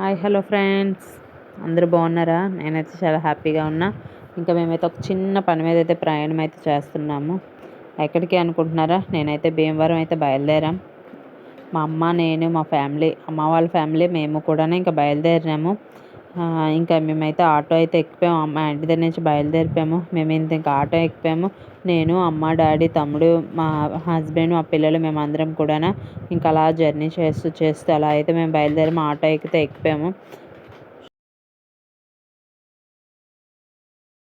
Hi hello friends. అందరూ బాగున్నారా? నేనైతే చాలా హ్యాపీగా ఉన్నా. ఇంకా మేమైతే ఒక చిన్న పని మీద అయితే ప్రయాణం అయితే చేస్తున్నాము. ఎక్కడికి అనుకుంటున్నారా? నేనైతే భీమవరం అయితే బయలుదేరాం. మా అమ్మ నేను మా ఫ్యామిలీ అమ్మ వాళ్ళ ఫ్యామిలీ మేము కూడా ఇంకా బయలుదేరినాము. ఇంకా మేమైతే ఆటో అయితే ఎక్కిపోయాము మా ఇంటి దగ్గర నుంచి బయలుదేరిపోయాము. మేము ఇంత ఇంకా ఆటో ఎక్కిపోయాము. నేను అమ్మ డాడీ తమ్ముడు మా హస్బెండ్ మా పిల్లలు మేమందరం కూడా ఇంకా అలా జర్నీ చేస్తూ చేస్తూ అలా అయితే మేము బయలుదేరి మా ఆటో ఎక్కితే ఎక్కిపోయాము.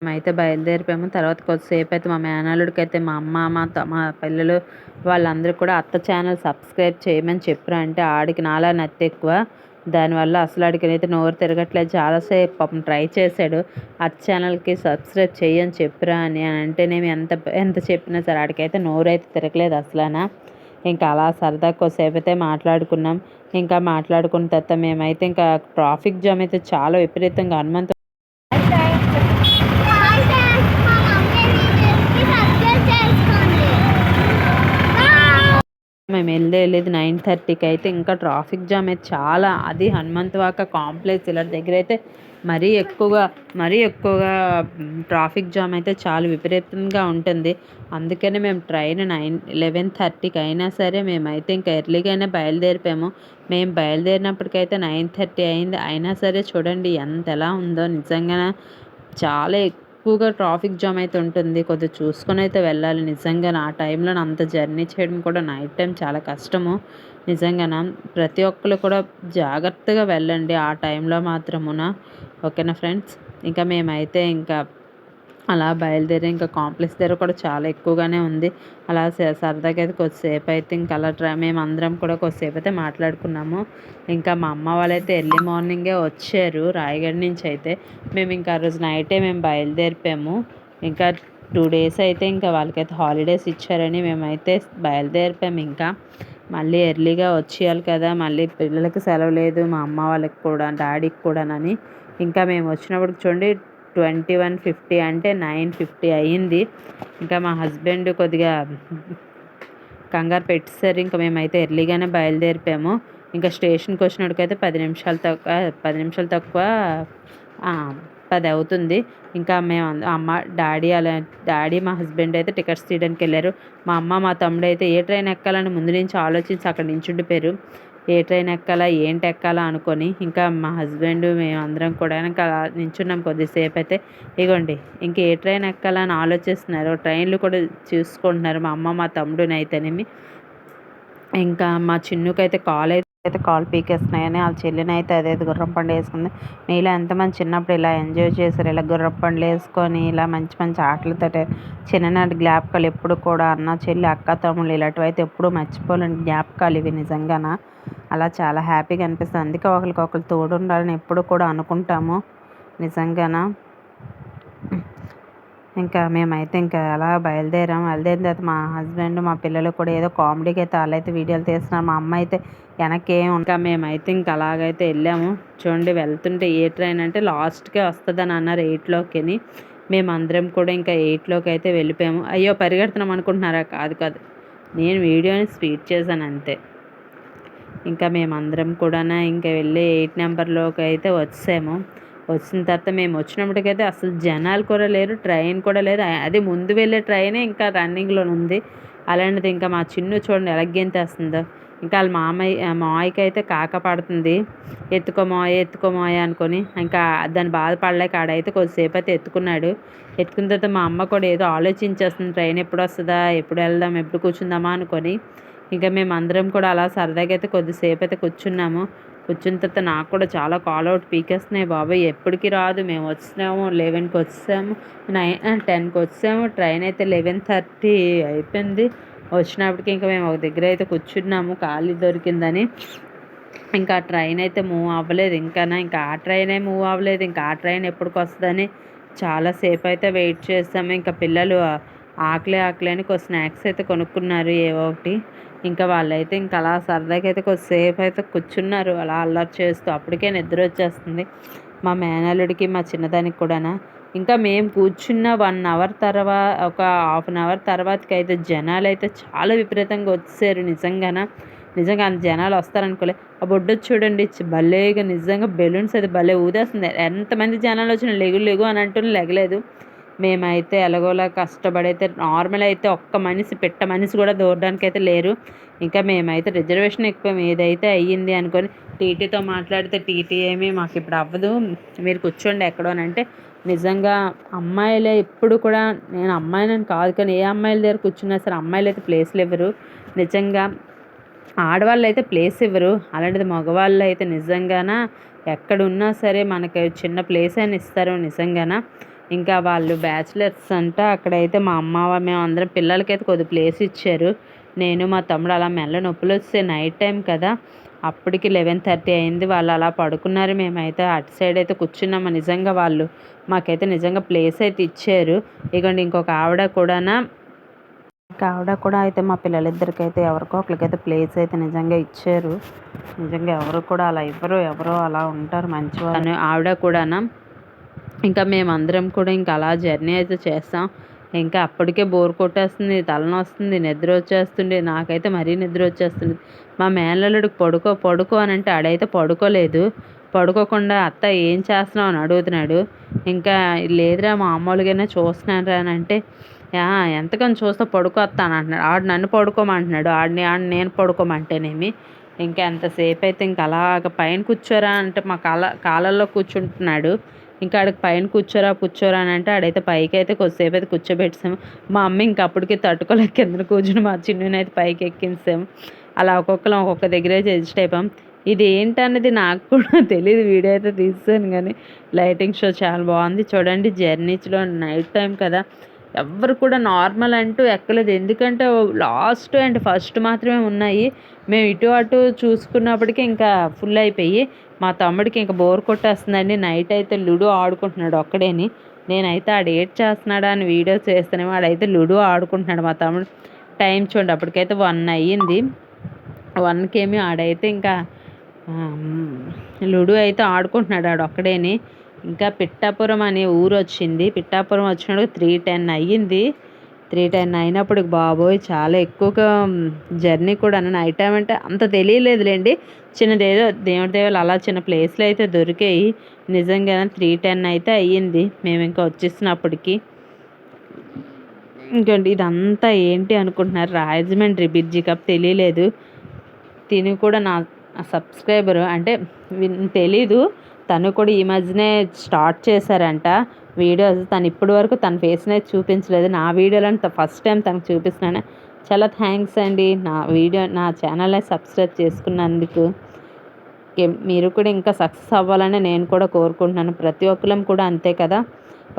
మేమైతే బయలుదేరిపోయాము. తర్వాత కొద్దిసేపు అయితే మా మేనల్లుడికి అయితే మా అమ్మ మా మా పిల్లలు వాళ్ళందరూ కూడా అత్త ఛానల్ సబ్స్క్రైబ్ చేయమని చెప్పారు అంటే ఆడికి నాలా నత్తి ఎక్కువ దానివల్ల అసలు అయితే నోరు తిరగట్లేదు. చాలాసేపు పాపం ట్రై చేశాడు. ఆ ఛానల్కి సబ్స్క్రైబ్ చేయని చెప్పురా అని అంటే నేను ఎంత ఎంత చెప్పినా సరే ఆడికైతే నోరు అయితే తిరగలేదు అసలు ఇంకా అలా సరదా కొద్దిసేపు అయితే మాట్లాడుకున్నాం. ఇంకా మాట్లాడుకున్న తర్వాత మేమైతే ఇంకా ట్రాఫిక్ జామ్ అయితే చాలా విపరీతంగా హనుమంతు మేము వెళ్ళేది నైన్ థర్టీకి అయితే ఇంకా ట్రాఫిక్ జామ్ అయితే చాలా అది హనుమంతవాక కాంప్లెక్స్ ఇలా దగ్గర అయితే మరీ ఎక్కువగా మరీ ఎక్కువగా ట్రాఫిక్ జామ్ అయితే చాలా విపరీతంగా ఉంటుంది. అందుకని మేము ట్రైన్ నైన్ లెవెన్ థర్టీకి అయినా సరే మేమైతే ఇంకా ఎర్లీగానే బయలుదేరిపోయాము. మేము బయలుదేరినప్పటికైతే నైన్ థర్టీ అయింది. అయినా సరే చూడండి ఎంత ఎలా ఉందో. నిజంగా చాలా ఎక్కువగా ట్రాఫిక్ జామ్ అయితే ఉంటుంది. కొద్దిగా చూసుకొని అయితే వెళ్ళాలి. నిజంగా ఆ టైంలో అంత జర్నీ చేయడం కూడా నైట్ టైం చాలా కష్టము. నిజంగా ప్రతి ఒక్కరు కూడా జాగ్రత్తగా వెళ్ళండి ఆ టైంలో మాత్రమున. ఓకేనా ఫ్రెండ్స్? ఇంకా మేమైతే ఇంకా అలా బయలుదేరి ఇంకా కాంప్లెక్స్ దగ్గర కూడా చాలా ఎక్కువగానే ఉంది. అలా సరదాగా అయితే కొద్దిసేపు అయితే ఇంకా అలా ట్రై మేము అందరం కూడా కొద్దిసేపు అయితే మాట్లాడుకున్నాము. ఇంకా మా అమ్మ వాళ్ళైతే ఎర్లీ మార్నింగే వచ్చారు రాయగఢ్ నుంచి అయితే. మేము ఇంకా ఆ రోజు నైటే మేము బయలుదేరిపాము ఇంకా టూ డేస్ అయితే ఇంకా వాళ్ళకైతే హాలిడేస్ ఇచ్చారని మేమైతే బయలుదేరిపాము ఇంకా. మళ్ళీ ఎర్లీగా వచ్చేయాలి కదా మళ్ళీ పిల్లలకి సెలవు లేదు మా అమ్మ వాళ్ళకి కూడా డాడీకి కూడానని. ఇంకా మేము వచ్చినప్పుడు చూడండి ట్వంటీ వన్ ఫిఫ్టీ అంటే నైన్ ఫిఫ్టీ అయ్యింది. ఇంకా మా హస్బెండ్ కొద్దిగా కంగారు పెట్టేసరి ఇంకా మేమైతే ఎర్లీగానే బయలుదేరిపోయాము. ఇంకా స్టేషన్కి వచ్చినప్పటికైతే పది నిమిషాలు తక్కువ పది నిమిషాలు తక్కువ పది అవుతుంది. ఇంకా మేము అమ్మ డాడీ అలా డాడీ మా హస్బెండ్ అయితే టికెట్స్ తీయడానికి వెళ్ళారు. మా అమ్మ మా తమ్ముడు అయితే ఏ ట్రైన్ ఎక్కాలని ముందు నుంచి ఆలోచించి అక్కడ నించుండిపోయారు. ఏ ట్రైన్ ఎక్కాలా ఏంటి ఎక్కాలా అనుకొని ఇంకా మా హస్బెండ్ మేము అందరం కూడా ఇంకా నించున్నాం కొద్దిసేపు అయితే ఇగోండి ఇంక ఏ ట్రైన్ ఎక్కాలని ఆలోచిస్తున్నారు. ట్రైన్లు కూడా చూసుకుంటున్నారు మా అమ్మ మా తమ్ముడుని అయితేనేమి. ఇంకా మా చిన్నుకైతే కాల్ అయితే అయితే కాలు పీకేస్తున్నాయని వాళ్ళ చెల్లిని అయితే అదే గుర్రం పండు వేసుకుంది. మీలో ఎంతమంది చిన్నప్పుడు ఇలా ఎంజాయ్ చేశారు. ఇలా గుర్రం పండ్లు వేసుకొని ఇలా మంచి మంచి ఆటలతో చిన్ననాటి జ్ఞాపకాలు ఎప్పుడు కూడా అన్న చెల్లి అక్క తమ్ముళ్ళు ఇలాంటివి అయితే ఎప్పుడు మర్చిపోలేని జ్ఞాపకాలు ఇవి నిజంగానా? అలా చాలా హ్యాపీగా అనిపిస్తుంది. అందుకే ఒకరికొకరు తోడు ఉండాలని ఎప్పుడు కూడా అనుకుంటాము. నిజంగానా? ఇంకా మేమైతే ఇంకా అలా బయలుదేరాం. బయలుదేరిన తర్వాత మా హస్బెండ్ మా పిల్లలు కూడా ఏదో కామెడీకి అయితే వాళ్ళైతే వీడియోలు తీస్తున్నారు. మా అమ్మ అయితే వెనక్కి ఏం ఇంకా మేమైతే ఇంకా అలాగైతే వెళ్ళాము. చూడండి వెళ్తుంటే ఏ ట్రైన్ అంటే లాస్ట్కే వస్తుందని అన్నారు ఎయిట్లోకి మేమందరం కూడా ఇంకా ఎయిట్లోకి అయితే వెళ్ళిపోయాము. అయ్యో పరిగెడుతున్నాం అనుకుంటున్నారా? కాదు కాదు. నేను వీడియోని స్పీడ్ చేశాను అంతే. ఇంకా మేమందరం కూడా ఇంకా వెళ్ళి ఎయిట్ నెంబర్లోకి అయితే వచ్చాము. వచ్చిన తర్వాత మేము వచ్చినప్పటికైతే అసలు జనాలు కూడా లేరు ట్రైన్ కూడా లేదు. అదే ముందు వెళ్ళే ట్రైనే ఇంకా రన్నింగ్లో ఉంది. అలాంటిది ఇంకా మా చిన్ను చూడండి ఎలా గెంతేస్తుందో. ఇంకా వాళ్ళ మామయ్య మావయ్యకి అయితే కాక పడుతుంది. ఎత్తుకో మావయ్య ఎత్తుకో మావయ్య అనుకొని ఇంకా దాన్ని బాధపడలేక ఆడైతే కొద్దిసేపు అయితే ఎత్తుకున్నాడు. ఎత్తుకున్న తర్వాత మా అమ్మ కూడా ఏదో ఆలోచించేస్తుంది ట్రైన్ ఎప్పుడు వస్తుందా ఎప్పుడు వెళ్దాం ఎప్పుడు కూర్చుందామా అనుకొని. ఇంకా మేము అందరం కూడా అలా సరదాగా అయితే కొద్దిసేపు అయితే కూర్చున్నాము. కూర్చున్న తర్వాత నాకు కూడా చాలా కాల్ అవుట్ పీకేస్తున్నాయి బాబాయ్. ఎప్పటికి రాదు. మేము వచ్చినాము లెవెన్కి వచ్చాము నైన్ టెన్కి వచ్చాము ట్రైన్ అయితే లెవెన్ థర్టీ అయిపోయింది. వచ్చినప్పటికి ఇంకా మేము ఒక దగ్గర అయితే కూర్చున్నాము. ఖాళీ దొరికిందని. ఇంకా ట్రైన్ అయితే మూవ్ అవ్వలేదు. ఇంకా ఇంకా ఆ ట్రైనే మూవ్ అవ్వలేదు. ఇంకా ఆ ట్రైన్ ఎప్పటికి వస్తుందని చాలాసేపు అయితే వెయిట్ చేస్తాము ఇంకా పిల్లలు ఆకలి ఆకలి అని కొన్ని స్నాక్స్ అయితే కొనుక్కున్నారు. ఏవో ఒకటి. ఇంకా వాళ్ళైతే ఇంకా అలా సరదాగా అయితే కొద్దిసేపు అయితే కూర్చున్నారు. అలా అల్లరి చేస్తూ అప్పటికే నిద్ర వచ్చేస్తుంది. మా మేనల్లుడికి మా చిన్నదానికి కూడా ఇంకా మేము కూర్చున్న వన్ అవర్ తర్వాత ఒక హాఫ్ అన్ అవర్ తర్వాతకి అయితే జనాలు అయితే చాలా విపరీతంగా వచ్చేసారు నిజంగానా. నిజంగా అంత జనాలు వస్తారనుకోలే. ఆ బొడ్డు చూడండి భలేగా నిజంగా బెలూన్స్ అది భలే ఊదేస్తుంది ఎంతమంది జనాలు వచ్చినా లెగు లెగు అని అంటూ లెగలేదు. మేమైతే ఎలాగోలా కష్టపడి అయితే నార్మల్ అయితే ఒక్క మనిషి పెట్ట మనిషి కూడా దూరడానికి అయితే లేరు. ఇంకా మేమైతే రిజర్వేషన్ ఎక్కువ ఏదైతే అయ్యింది అనుకొని టీటీతో మాట్లాడితే టీటీ ఏమి మాకు ఇప్పుడు అవ్వదు. మీరు కూర్చోండి ఎక్కడోనంటే నిజంగా అమ్మాయిలే ఎప్పుడు కూడా నేను అమ్మాయినని కాదు కానీ ఏ అమ్మాయిల దగ్గర కూర్చున్నా సరే అమ్మాయిలు అయితే ప్లేస్లు ఇవ్వరు. నిజంగా ఆడవాళ్ళు అయితే ప్లేస్ ఇవ్వరు. అలాంటిది మగవాళ్ళు అయితే నిజంగాన? ఎక్కడున్నా సరే మనకి చిన్న ప్లేస్ అయినా ఇస్తారు నిజంగాన? ఇంకా వాళ్ళు బ్యాచిలర్స్ అంట అక్కడైతే మా అమ్మ మేము అందరం పిల్లలకైతే కొద్ది ప్లేస్ ఇచ్చారు. నేను మా తమ్ముడు అలా మెల్ల నొప్పులు వస్తే నైట్ టైం కదా. అప్పటికి లెవెన్ థర్టీ అయింది. వాళ్ళు అలా పడుకున్నారు. మేమైతే అటు సైడ్ అయితే కూర్చున్నాము. నిజంగా వాళ్ళు మాకైతే నిజంగా ప్లేస్ అయితే ఇచ్చారు. ఇగోండి ఇంకొక ఆవిడ కూడానా. ఆవిడ కూడా అయితే మా పిల్లలిద్దరికి అయితే ఎవరికో ఒకరికైతే ప్లేస్ అయితే నిజంగా ఇచ్చారు. నిజంగా ఎవరు కూడా అలా ఇవ్వరు. ఎవరో అలా ఉంటారు మంచివాళ్ళు ఆవిడ కూడానా. ఇంకా మేమందరం కూడా ఇంకా అలా జర్నీ అయితే చేస్తాం. ఇంకా అప్పటికే బోర్ కొట్టేస్తుంది తలనొస్తుంది నిద్ర వచ్చేస్తుంది నాకైతే మరీ నిద్ర వచ్చేస్తుంది. మా మేనల్లుడికి పడుకో పడుకో అని అంటే ఆడైతే పడుకోలేదు. పడుకోకుండా అత్త ఏం చేస్తున్నావు అని అడుగుతున్నాడు. ఇంకా లేదురా మామూలుగానే చూస్తున్నాను అని అంటే ఎంతకని చూస్తే పడుకోస్తాను అంటున్నాడు. ఆడు నన్ను పడుకోమంటున్నాడు. ఆడిని ఆడిని నేను పడుకోమంటేనేమి. ఇంకా ఎంతసేపు అయితే ఇంకా అలాగ పైన కూర్చోరా అంటే మా కాల కాలల్లో కూర్చుంటున్నాడు. ఇంకా ఆడికి పైన కూర్చోరా కూర్చోరా అని అంటే ఆడైతే పైకి అయితే కొద్దిసేపు అయితే కూర్చోబెట్టాము మా అమ్మ ఇంకా అప్పటికి తట్టుకోలేక కింద కూర్చుని మా చిన్నని అయితే పైకి ఎక్కించాము అలా ఒక్కొక్కరం ఒక్కొక్క దగ్గరే అడ్జస్ట్ అయిపోయాం. ఇది ఏంటన్నది నాకు కూడా తెలియదు వీడియో అయితే తీసాను కానీ లైటింగ్ షో చాలా బాగుంది. చూడండి జర్నీస్లో నైట్ టైం కదా. ఎవ్వరు కూడా నార్మల్ అంటూ ఎక్కలేదు. ఎందుకంటే లాస్ట్ అండ్ ఫస్ట్ మాత్రమే ఉన్నాయి. మేము ఇటు అటు చూసుకున్నప్పటికీ ఇంకా ఫుల్ అయిపోయి మా తమ్ముడికి ఇంకా బోర్ కొట్టేస్తుందండి. నైట్ అయితే లూడో ఆడుకుంటున్నాడు ఒక్కడేని. నేనైతే ఆడు ఏడ్ చేస్తున్నాడా అని వీడియోస్ చేస్తేనే వాడైతే లూడో ఆడుకుంటున్నాడు మా తమ్ముడు. టైం చూడండి అప్పటికైతే వన్ అయ్యింది. వన్కి ఏమి ఆడైతే ఇంకా లూడో అయితే ఆడుకుంటున్నాడు ఆడు ఒక్కడేని. ఇంకా పిట్టాపురం అనే ఊరు వచ్చింది. పిట్టాపురం వచ్చినప్పుడు త్రీ టెన్ అయ్యింది. త్రీ టెన్ అయినప్పుడు బాబోయ్ చాలా ఎక్కువగా జర్నీ కూడా నైట్ టైం అంటే అంత తెలియలేదులేండి. చిన్నదేదో దేవుడి దేవాలు అలా చిన్న ప్లేస్లు అయితే దొరికాయి. నిజంగా త్రీ టెన్ అయితే అయ్యింది. మేము ఇంకా వచ్చేసినప్పటికి. ఇంకోండి ఇదంతా ఏంటి అనుకుంటున్నారు? రాజమండ్రి బ్రిడ్జి కప్ తెలియలేదు. తిని కూడా నా సబ్స్క్రైబరు అంటే తెలీదు. తను కూడా ఈ మధ్యనే స్టార్ట్ చేశారంట వీడియోస్. తను ఇప్పటి వరకు తన ఫేస్ని అయితే చూపించలేదు. నా వీడియోలను ఫస్ట్ టైం తనకు చూపిస్తున్నాను. చాలా థ్యాంక్స్ అండి. నా వీడియో నా ఛానల్ని సబ్స్క్రైబ్ చేసుకున్నందుకు. మీరు కూడా ఇంకా సక్సెస్ అవ్వాలని నేను కూడా కోరుకుంటున్నాను. ప్రతి ఒక్కరం కూడా అంతే కదా.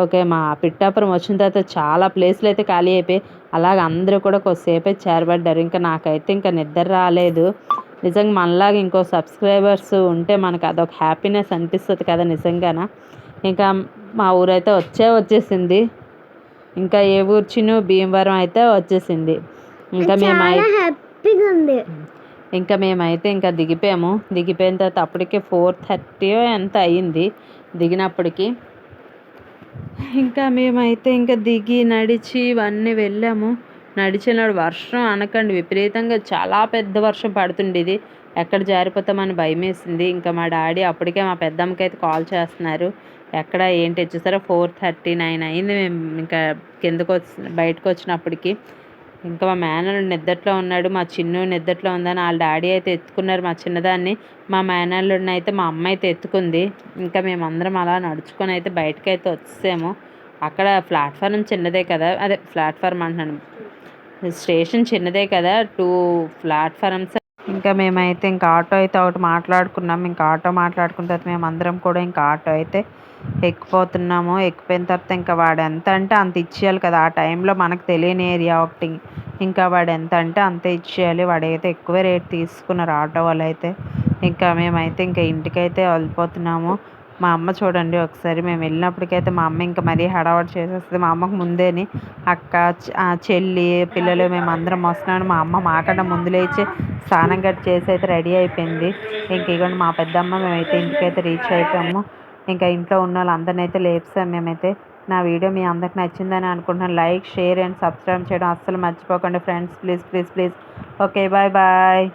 ఓకే మా పిట్టాపురం వచ్చిన తర్వాత చాలా ప్లేస్లు అయితే ఖాళీ అయిపోయి అలాగ అందరూ కూడా కొద్దిసేపే చేరబడ్డారు. ఇంకా నాకైతే ఇంకా నిద్ర రాలేదు. నిజంగా మనలాగా ఇంకో సబ్స్క్రైబర్స్ ఉంటే మనకు అదొక హ్యాపీనెస్ అనిపిస్తుంది కదా నిజంగాన? ఇంకా మా ఊరైతే వచ్చే వచ్చేసింది. ఇంకా ఏ ఊరు చిన్న భీమవరం అయితే వచ్చేసింది. ఇంకా మేము హ్యాపీగా ఉంది ఇంకా మేమైతే ఇంకా దిగిపోయాము. దిగిపోయిన తర్వాత అప్పటికే ఫోర్ థర్టీ ఎంత అయ్యింది దిగినప్పటికి. ఇంకా మేమైతే ఇంకా దిగి నడిచి ఇవన్నీ వెళ్ళాము. నడిచినాడు. వర్షం అనకండి. విపరీతంగా చాలా పెద్ద వర్షం పడుతుండేది. ఎక్కడ జారిపోతామని భయం వేసింది ఇంకా మా డాడీ అప్పటికే మా పెద్దమ్మకి అయితే కాల్ చేస్తున్నారు. ఎక్కడ ఏంటి? వచ్చేసారో ఫోర్ థర్టీ నైన్ అయింది. మేము ఇంకా కిందకు వచ్చి బయటకు వచ్చినప్పటికి. ఇంకా మా మేనల్లుడు నిద్దట్లో ఉన్నాడు. మా చిన్ను నిద్దట్లో ఉందని వాళ్ళ డాడీ అయితే ఎత్తుకున్నారు. మా చిన్నదాన్ని మా మేనల్లుడిని అయితే మా అమ్మ అయితే ఎత్తుకుంది. ఇంకా మేమందరం అలా నడుచుకొని అయితే బయటకు అయితే వచ్చేసాము. అక్కడ ప్లాట్ఫారం చిన్నదే కదా. అదే ప్లాట్ఫారం అంటున్నాను. స్టేషన్ చిన్నదే కదా టూ ప్లాట్ఫారమ్స్. ఇంకా మేమైతే ఇంకా ఆటో అయితే ఒకటి మాట్లాడుకున్నాం. ఇంకా ఆటో మాట్లాడుకున్న తర్వాత మేము అందరం కూడా ఇంకా ఆటో అయితే ఎక్కిపోతున్నాము. ఎక్కిపోయిన తర్వాత ఇంకా వాడు ఎంత అంటే అంత ఇచ్చేయాలి కదా. ఆ టైంలో మనకు తెలియని ఏరియా ఒకటి. ఇంకా వాడు ఎంత అంటే అంతే ఇచ్చేయాలి. వాడైతే ఎక్కువ రేట్ తీసుకున్నారు ఆటో వాళ్ళు అయితే. ఇంకా మేమైతే ఇంకా ఇంటికైతే వెళ్ళిపోతున్నాము. మా అమ్మ చూడండి ఒకసారి మేము వెళ్ళినప్పటికైతే మా అమ్మ ఇంకా మరీ హడావడి చేసేస్తుంది. మా అమ్మకు ముందేని అక్క చెల్లి పిల్లలు మేము అందరం వస్తున్నాను మా అమ్మ మాకన్నా ముందు లేచి స్నానం గట్టి చేసి అయితే రెడీ అయిపోయింది. ఇంక ఇవ్వండి మా పెద్దమ్మ మేమైతే ఇంటికైతే రీచ్ అయిపోయాము. ఇంకా ఇంట్లో ఉన్న వాళ్ళందరినీ అయితే లేపుసాం మేమైతే. నా వీడియో మీ అందరికి నచ్చిందని అనుకుంటున్నాను. లైక్ షేర్ అండ్ సబ్స్క్రైబ్ చేయడం అస్సలు మర్చిపోకండి friends. Please please please. Okay bye bye.